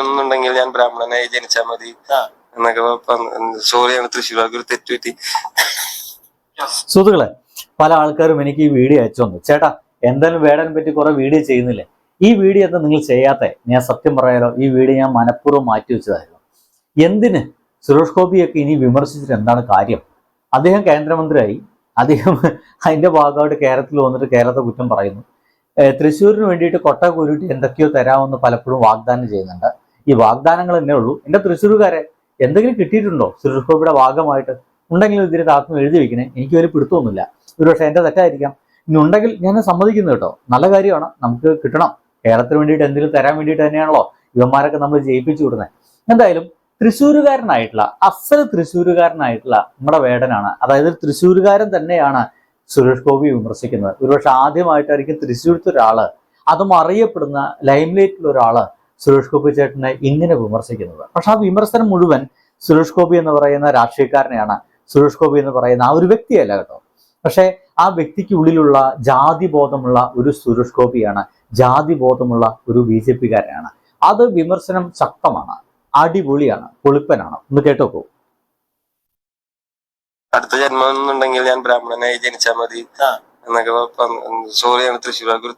എന്നുണ്ടെങ്കിൽ ഞാൻ ബ്രാഹ്മണനായി ജനിച്ചാൽ മതി എന്നൊക്കെ സോറിയാണ് തൃശ്ശൂർക്ക് ഒരു തെറ്റുപറ്റി സുഹൃത്തുക്കളെ പല ആൾക്കാരും എനിക്ക് ഈ വീഡിയോ അയച്ചു തന്നു. ചേട്ടാ എന്തായാലും വേടാൻ പറ്റി കുറെ വീഡിയോ ചെയ്യുന്നില്ലേ? ഈ വീഡിയോ എന്താ നിങ്ങൾ ചെയ്യാത്ത? ഞാൻ സത്യം പറയാലോ ഈ വീഡിയോ ഞാൻ മനഃപൂർവം മാറ്റി വെച്ചതായിരുന്നു. എന്തിന്? സുരേഷ് ഗോപിയൊക്കെ ഇനി വിമർശിച്ചിട്ട് എന്താണ് കാര്യം? അദ്ദേഹം കേന്ദ്രമന്ത്രിയായി. അദ്ദേഹം അതിന്റെ ഭാഗമായിട്ട് കേരളത്തിൽ വന്നിട്ട് കേരളത്തെ കുറ്റം പറയുന്നു. തൃശ്ശൂരിന് വേണ്ടിയിട്ട് കൊട്ട കുരുട്ടി എന്തൊക്കെയോ തരാമെന്ന് പലപ്പോഴും വാഗ്ദാനം ചെയ്യുന്നുണ്ട്. ഈ വാഗ്ദാനങ്ങൾ തന്നെ ഉള്ളൂ. എന്റെ തൃശ്ശൂരുകാരെ എന്തെങ്കിലും കിട്ടിയിട്ടുണ്ടോ സുരേഷ് ഗോപിയുടെ ഭാഗമായിട്ട്? ഉണ്ടെങ്കിൽ ഇതിന് താത്മം എഴുതി വെക്കണേ. എനിക്ക് വലിയ പിടുത്തമൊന്നുമില്ല. ഒരുപക്ഷെ എന്റെ തെറ്റായിരിക്കാം. ഇനി ഉണ്ടെങ്കിൽ ഞാൻ സമ്മതിക്കുന്നു കേട്ടോ. നല്ല കാര്യമാണ്. നമുക്ക് കിട്ടണം. കേരളത്തിന് വേണ്ടിയിട്ട് എന്തെങ്കിലും തരാൻ വേണ്ടിയിട്ട് തന്നെയാണല്ലോ ഇവന്മാരൊക്കെ നമ്മൾ ജയിപ്പിച്ചു വിടുന്നത് എന്തായാലും തൃശ്ശൂരുകാരനായിട്ടുള്ള അസൽ തൃശ്ശൂരുകാരനായിട്ടുള്ള നമ്മുടെ വേടനാണ്. അതായത് തൃശ്ശൂരുകാരൻ തന്നെയാണ് സുരേഷ് ഗോപി വിമർശിക്കുന്നത്. ഒരുപക്ഷെ ആദ്യമായിട്ടായിരിക്കും തൃശ്ശൂരത്തെ ഒരാൾ അതും അറിയപ്പെടുന്ന ലൈംലൈറ്റിലുള്ള ഒരാൾ സുരേഷ് ഗോപി ചേട്ടനെ ഇങ്ങനെ വിമർശിക്കുന്നത്. പക്ഷെ ആ വിമർശനം മുഴുവൻ സുരേഷ് ഗോപി എന്ന് പറയുന്ന രാഷ്ട്രീയക്കാരനെയാണ് സുരേഷ് ഗോപി എന്ന് പറയുന്ന ആ ഒരു വ്യക്തിയല്ല കേട്ടോ. പക്ഷെ ആ വ്യക്തിക്ക് ഉള്ളിലുള്ള ജാതി ബോധമുള്ള ഒരു സുരേഷ് ഗോപിയാണ് ജാതി ബോധമുള്ള ഒരു ബി ജെ പിക്കാരനാണ്. അത് വിമർശനം ശക്തമാണ് അടിപൊളിയാണ് പൊളിപ്പനാണ് ഒന്ന് കേട്ടോക്കൂ. അടുത്ത ജന്മം എന്നുണ്ടെങ്കിൽ ഞാൻ ബ്രാഹ്മണനായി ജനിച്ചാൽ മതി. എന്നൊക്കെ സോറിയാണ് തൃശ്ശൂർ ഒരു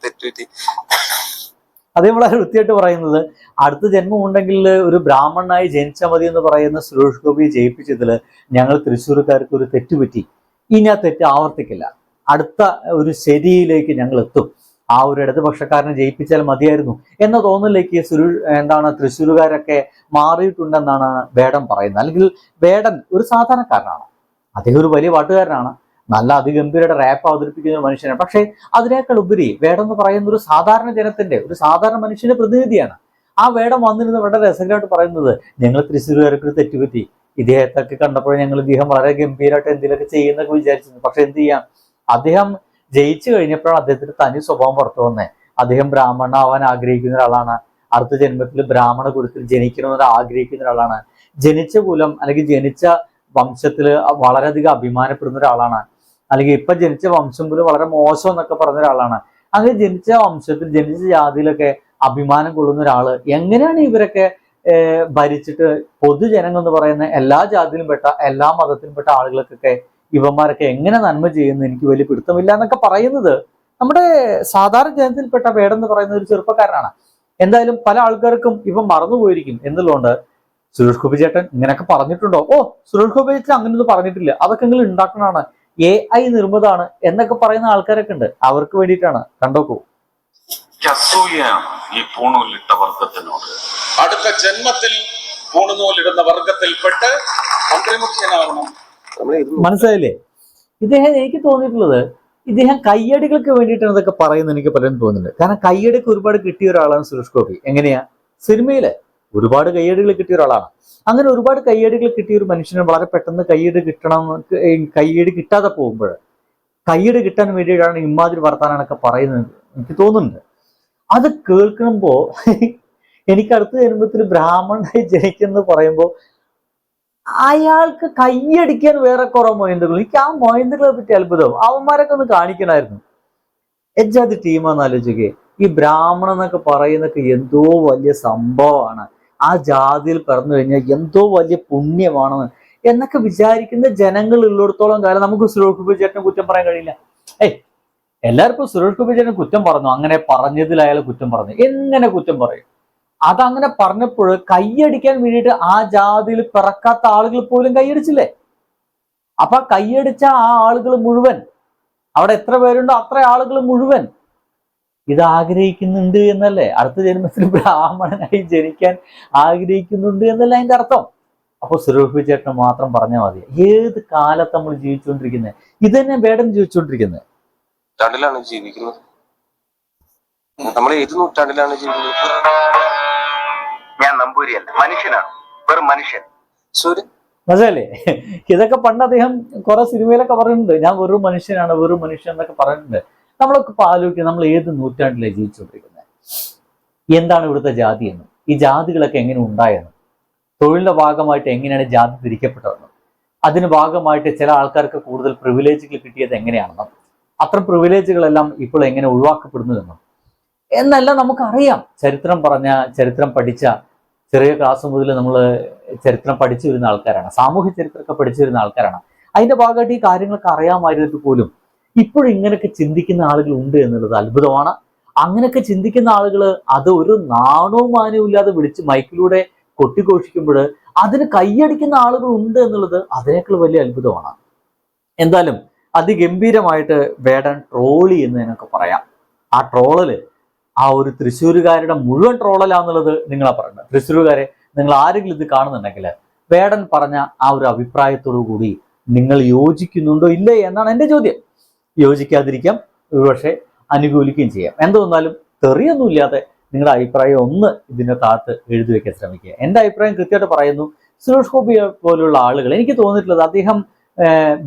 അതേ വളരെ വൃത്തിയായിട്ട് പറയുന്നത്. അടുത്ത ജന്മം ഉണ്ടെങ്കിൽ ഒരു ബ്രാഹ്മണനായി ജനിച്ചാൽ മതി എന്ന് പറയുന്ന സുരേഷ് ഗോപിയെ ജയിപ്പിച്ചതിൽ ഞങ്ങൾ തൃശ്ശൂർക്കാർക്ക് ഒരു തെറ്റുപറ്റി ഇനി ആ തെറ്റ് ആവർത്തിക്കില്ല. അടുത്ത ഒരു ശരിയിലേക്ക് ഞങ്ങൾ എത്തും. ആ ഒരു ഇടതുപക്ഷക്കാരനെ ജയിപ്പിച്ചാൽ മതിയായിരുന്നു എന്ന തോന്നലിലേക്ക് സുരു എന്താണ് തൃശ്ശൂരുകാരൊക്കെ മാറിയിട്ടുണ്ടെന്നാണ് വേടൻ പറയുന്നത്. അല്ലെങ്കിൽ വേടൻ ഒരു സാധാരണക്കാരനാണ്. അദ്ദേഹം ഒരു വലിയ പാട്ടുകാരനാണ്. നല്ല അതിഗംഭീരയുടെ റാപ്പ് അവതരിപ്പിക്കുന്ന മനുഷ്യനാണ്. പക്ഷേ അതിനേക്കാൾ ഉപരി വേടം എന്ന് പറയുന്ന ഒരു സാധാരണ ജനത്തിന്റെ ഒരു സാധാരണ മനുഷ്യന്റെ പ്രതിനിധിയാണ്. ആ വേടം വന്നിരുന്ന് വളരെ രസകരമായിട്ട് പറയുന്നത് ഞങ്ങൾ തൃശ്ശൂരുകാർക്ക് തെറ്റുപറ്റി. ഇദ്ദേഹത്തൊക്കെ കണ്ടപ്പോൾ ഞങ്ങൾ ഇദ്ദേഹം വളരെ ഗംഭീരമായിട്ട് എന്തെങ്കിലുമൊക്കെ ചെയ്യുന്നൊക്കെ വിചാരിച്ചിരുന്നു. പക്ഷെ എന്ത് ചെയ്യാം? അദ്ദേഹം ജയിച്ചു കഴിഞ്ഞപ്പോഴാണ് അദ്ദേഹത്തിന്റെ തനി സ്വഭാവം പുറത്തു വന്നത് അദ്ദേഹം ബ്രാഹ്മണനാവാൻ ആഗ്രഹിക്കുന്ന ഒരാളാണ്. അടുത്ത ജന്മത്തിൽ ബ്രാഹ്മണ കുലത്തിൽ ജനിക്കണമെന്ന് ആഗ്രഹിക്കുന്ന ഒരാളാണ്. ജനിച്ച കുലം അല്ലെങ്കിൽ ജനിച്ച വംശത്തിൽ വളരെയധികം അഭിമാനപ്പെടുന്ന ഒരാളാണ്. അല്ലെങ്കിൽ ഇപ്പൊ ജനിച്ച വംശം പോലും വളരെ മോശം എന്നൊക്കെ പറഞ്ഞ ഒരാളാണ്. അങ്ങനെ ജനിച്ച വംശത്തിൽ ജനിച്ച ജാതിയിലൊക്കെ അഭിമാനം കൊള്ളുന്ന ഒരാൾ എങ്ങനെയാണ് ഇവരൊക്കെ ഭരിച്ചിട്ട് പൊതുജനങ്ങൾ എന്ന് പറയുന്ന എല്ലാ ജാതിയിലും പെട്ട എല്ലാ മതത്തിലും പെട്ട ആളുകൾക്കൊക്കെ ഇവന്മാരൊക്കെ എങ്ങനെ നന്മ ചെയ്യുന്നു എനിക്ക് വലിയ പിടുത്തമില്ല എന്നൊക്കെ പറയുന്നത് നമ്മുടെ സാധാരണ ജനത്തിൽപ്പെട്ട വേടെന്ന് പറയുന്ന ഒരു ചെറുപ്പക്കാരനാണ്. എന്തായാലും പല ആൾക്കാർക്കും ഇവ മറന്നുപോയിരിക്കും. എന്നുള്ളതുകൊണ്ട് സുരേഷ് ഗോപി ചേട്ടൻ ഇങ്ങനെയൊക്കെ പറഞ്ഞിട്ടുണ്ടോ? ഓ സുരേഷ് ഗോപി ചേട്ടൻ അങ്ങനെയൊന്നും പറഞ്ഞിട്ടില്ല. അതൊക്കെ നിങ്ങൾ ഉണ്ടാക്കണതാണ്. എ ഐ നിർമ്മിതമാണ് എന്നൊക്കെ പറയുന്ന ആൾക്കാരൊക്കെ ഉണ്ട്. അവർക്ക് വേണ്ടിയിട്ടാണ്. കണ്ടോക്കൂ. ഈ പൂണൂലിട്ട വർഗത്തിനോട്. അടുത്ത ജന്മത്തിൽ പൂണുനൂലിടുന്ന വർഗത്തിൽപ്പെട്ട് മന്ത്രിമുഖ്യനാവണം മനസ്സിലായില്ലേ? ഇദ്ദേഹം എനിക്ക് തോന്നിയിട്ടുള്ളത് ഇദ്ദേഹം കയ്യടികൾക്ക് വേണ്ടിയിട്ടാണ് ഇതൊക്കെ പറയുന്നത് എനിക്ക് പലരും തോന്നുന്നുണ്ട്. കാരണം കയ്യടിക്ക് ഒരുപാട് കിട്ടിയ ഒരാളാണ് സുരേഷ് ഗോപി. എങ്ങനെയാ? സിനിമയിൽ ഒരുപാട് കയ്യേടുകൾ കിട്ടിയ ഒരാളാണ് അങ്ങനെ ഒരുപാട് കയ്യേടുകൾ കിട്ടിയ ഒരു മനുഷ്യന് വളരെ പെട്ടെന്ന് കയ്യേട് കിട്ടണം കയ്യേട് കിട്ടാതെ പോകുമ്പോൾ കയ്യേട് കിട്ടാൻ വേണ്ടിയിട്ടാണ് ഇമാതിരി വർത്താനൊക്കെ പറയുന്നത് എനിക്ക് തോന്നുന്നുണ്ട്. അത് കേൾക്കുമ്പോൾ എനിക്ക് അടുത്ത ജന്മത്തിൽ ബ്രാഹ്മണനായി ജനിക്കുന്നു പറയുമ്പോൾ അയാൾക്ക് കൈയടിക്കാൻ വേറെ കുറെ മൊയന്തുകൾ. എനിക്ക് ആ മൊയന്തുകളെ പറ്റി അത്ഭുതം. അവന്മാരൊക്കെ ഒന്ന് കാണിക്കണമായിരുന്നു എജാതി ടീമാന്ന് ഈ ബ്രാഹ്മണൻ എന്നൊക്കെ പറയുന്നൊക്കെ എന്തോ വലിയ സംഭവമാണ്. ആ ജാതിയിൽ പിറന്നു കഴിഞ്ഞാൽ എന്തോ വലിയ പുണ്യമാണെന്ന് എന്നൊക്കെ വിചാരിക്കുന്ന ജനങ്ങൾ ഉള്ളിടത്തോളം കാലം നമുക്ക് സുരേഷ് ഗോപി ചേട്ടനെ കുറ്റം പറയാൻ കഴിയില്ല. ഏയ് എല്ലാവർക്കും സുരേഷ് ഗോപി ചേട്ടനെ കുറ്റം പറഞ്ഞു. അങ്ങനെ പറഞ്ഞതിൽ അയാൾ കുറ്റം പറഞ്ഞു. എങ്ങനെ കുറ്റം പറയും? അതങ്ങനെ പറഞ്ഞപ്പോൾ കൈയടിക്കാൻ വേണ്ടിയിട്ട് ആ ജാതിയിൽ പിറക്കാത്ത ആളുകൾ പോലും കൈയടിച്ചില്ലേ? അപ്പൊ കൈയടിച്ച ആ ആളുകൾ മുഴുവൻ അവിടെ എത്ര പേരുണ്ടോ അത്ര ആളുകൾ മുഴുവൻ ഇത് ആഗ്രഹിക്കുന്നുണ്ട് എന്നല്ലേ? അടുത്ത ജന്മത്തിൽ ബ്രാഹ്മണനായി ജനിക്കാൻ ആഗ്രഹിക്കുന്നുണ്ട് എന്നല്ല അതിന്റെ അർത്ഥം? അപ്പോൾ സുരഭി ചേട്ടന് മാത്രം പറഞ്ഞാൽ മതി. ഏത് കാലത്ത് നമ്മൾ ജീവിച്ചുകൊണ്ടിരിക്കുന്നത് ഇത് തന്നെ വേടം ജീവിച്ചുകൊണ്ടിരിക്കുന്നത് നൂറ്റാണ്ടിലാണ് ജീവിക്കുന്നത്. നമ്മൾ ഏത് നൂറ്റാണ്ടിലാണ് ജീവിക്കുന്നത്? ഞാൻ നമ്പൂരിയല്ല. മനുഷ്യനാണ്. വെറും മനുഷ്യൻ. സൂര്യൻ. മനസ്സിലല്ലേ ഇതൊക്കെ പണ്ട് അദ്ദേഹം കുറെ സിനിമയിലൊക്കെ പറയുന്നുണ്ട് ഞാൻ വെറും മനുഷ്യനാണ് വെറും മനുഷ്യൻ എന്നൊക്കെ പറഞ്ഞിട്ടുണ്ട്. നമ്മളൊക്കെ ആലോചിക്കുക നമ്മൾ ഏത് നൂറ്റാണ്ടിലാണ് ജീവിച്ചുകൊണ്ടിരിക്കുന്നത് എന്താണ് ഇവിടുത്തെ ജാതി എന്നും? ഈ ജാതികളൊക്കെ എങ്ങനെ ഉണ്ടായെന്നും? തൊഴിലിന്റെ ഭാഗമായിട്ട് എങ്ങനെയാണ് ജാതി തിരിക്കപ്പെട്ടതെന്നും? അതിന് ഭാഗമായിട്ട് ചില ആൾക്കാർക്ക് കൂടുതൽ പ്രിവിലേജുകൾ കിട്ടിയത് എങ്ങനെയാണെന്നും? അത്ര പ്രിവിലേജുകളെല്ലാം ഇപ്പോൾ എങ്ങനെ ഒഴിവാക്കപ്പെടുന്നുവെന്നും എന്നെല്ലാം നമുക്കറിയാം. ചരിത്രം പറഞ്ഞ ചരിത്രം പഠിച്ച ചെറിയ ക്ലാസ് മുതൽ നമ്മൾ ചരിത്രം പഠിച്ചു വരുന്ന ആൾക്കാരാണ്. സാമൂഹ്യ ചരിത്രമൊക്കെ പഠിച്ചു വരുന്ന ആൾക്കാരാണ്. അതിന്റെ ഭാഗമായിട്ട് ഈ കാര്യങ്ങളൊക്കെ അറിയാമായിരുന്നിട്ട് പോലും ഇപ്പോഴും ഇങ്ങനെയൊക്കെ ചിന്തിക്കുന്ന ആളുകൾ ഉണ്ട് എന്നുള്ളത് അത്ഭുതമാണ്. അങ്ങനെയൊക്കെ ചിന്തിക്കുന്ന ആളുകൾ അത് ഒരു നാണവും മാനവും ഇല്ലാതെ വിളിച്ച് മൈക്കിലൂടെ കൊട്ടിഘോഷിക്കുമ്പോൾ അതിന് കൈയടിക്കുന്ന ആളുകൾ ഉണ്ട് എന്നുള്ളത് അതിനേക്കാൾ വലിയ അത്ഭുതമാണ്. എന്തായാലും അതിഗംഭീരമായിട്ട് വേടൻ ട്രോളി എന്ന് എന്നൊക്കെ പറയാം. ആ ട്രോളൽ ആ ഒരു തൃശ്ശൂരുകാരുടെ മുഴുവൻ ട്രോളലാന്നുള്ളത് നിങ്ങളാ പറയുന്നത് തൃശ്ശൂരുകാരെ നിങ്ങൾ ആരെങ്കിലും ഇത് കാണുന്നുണ്ടെങ്കിൽ വേടൻ പറഞ്ഞ ആ ഒരു അഭിപ്രായത്തോടു കൂടി നിങ്ങൾ യോജിക്കുന്നുണ്ടോ ഇല്ലേ എന്നാണ് എന്റെ ചോദ്യം. യോജിക്കാതിരിക്കാം ഒരുപക്ഷെ അനുകൂലിക്കുകയും ചെയ്യാം. എന്തൊന്നാലും വന്നാലും തെറിയൊന്നുമില്ലാതെ നിങ്ങളുടെ അഭിപ്രായം ഒന്ന് ഇതിന്റെ താഴത്ത് എഴുതി വയ്ക്കാൻ ശ്രമിക്കുക. എന്റെ അഭിപ്രായം കൃത്യമായിട്ട് പറയുന്നു സുരേഷ് ഗോപി പോലുള്ള ആളുകൾ എനിക്ക് തോന്നിയിട്ടുള്ളത് അദ്ദേഹം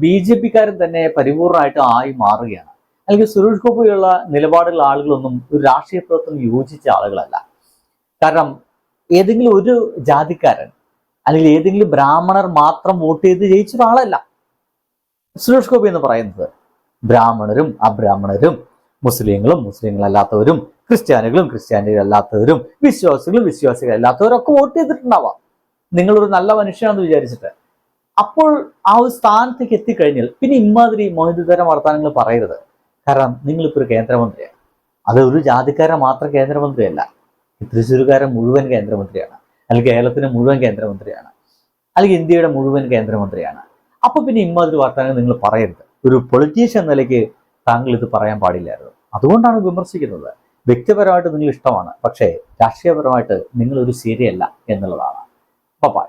ബി ജെ പിക്കാരൻ തന്നെ പരിപൂർണമായിട്ട് ആയി മാറുകയാണ്. അല്ലെങ്കിൽ സുരേഷ് ഗോപിയുള്ള നിലപാടുള്ള ആളുകളൊന്നും ഒരു രാഷ്ട്രീയ പ്രവർത്തനം യോജിച്ച ആളുകളല്ല. കാരണം ഏതെങ്കിലും ഒരു ജാതിക്കാരൻ അല്ലെങ്കിൽ ഏതെങ്കിലും ബ്രാഹ്മണർ മാത്രം വോട്ട് ചെയ്ത് ജയിച്ച ഒരാളല്ല സുരേഷ് ഗോപി എന്ന് പറയുന്നത് ബ്രാഹ്മണരും അബ്രാഹ്മണരും മുസ്ലിങ്ങളും മുസ്ലിങ്ങളല്ലാത്തവരും ക്രിസ്ത്യാനികളും ക്രിസ്ത്യാനികളല്ലാത്തവരും വിശ്വാസികളും വിശ്വാസികളല്ലാത്തവരും ഒക്കെ വോട്ട് ചെയ്തിട്ടുണ്ടാവാം നിങ്ങളൊരു നല്ല മനുഷ്യനാണെന്ന് വിചാരിച്ചിട്ട്. അപ്പോൾ ആ ഒരു സ്ഥാനത്തേക്ക് എത്തിക്കഴിഞ്ഞാൽ പിന്നെ ഇമാതിരി മോഹിതരം വർത്തമാനങ്ങൾ പറയരുത്. കാരണം നിങ്ങളിപ്പോൾ ഒരു കേന്ദ്രമന്ത്രിയാണ്. അത് ഒരു ജാതിക്കാരൻ മാത്രം കേന്ദ്രമന്ത്രിയല്ല. തൃശ്ശൂരുകാരൻ മുഴുവൻ കേന്ദ്രമന്ത്രിയാണ്. അല്ലെങ്കിൽ കേരളത്തിന് മുഴുവൻ കേന്ദ്രമന്ത്രിയാണ്. അല്ലെങ്കിൽ ഇന്ത്യയുടെ മുഴുവൻ കേന്ദ്രമന്ത്രിയാണ്. അപ്പോൾ പിന്നെ ഇമ്മാതിരി വർത്തമാനങ്ങൾ നിങ്ങൾ പറയരുത്. ഒരു പൊളിറ്റീഷ്യൻ നിലയ്ക്ക് താങ്കൾ ഇത് പറയാൻ പാടില്ലായിരുന്നു. അതുകൊണ്ടാണ് വിമർശിക്കുന്നത്. വ്യക്തിപരമായിട്ട് നിങ്ങൾ ഇഷ്ടമാണ് പക്ഷേ രാഷ്ട്രീയപരമായിട്ട് നിങ്ങളൊരു ശരിയല്ല എന്നുള്ളതാണ്. പപ്പായ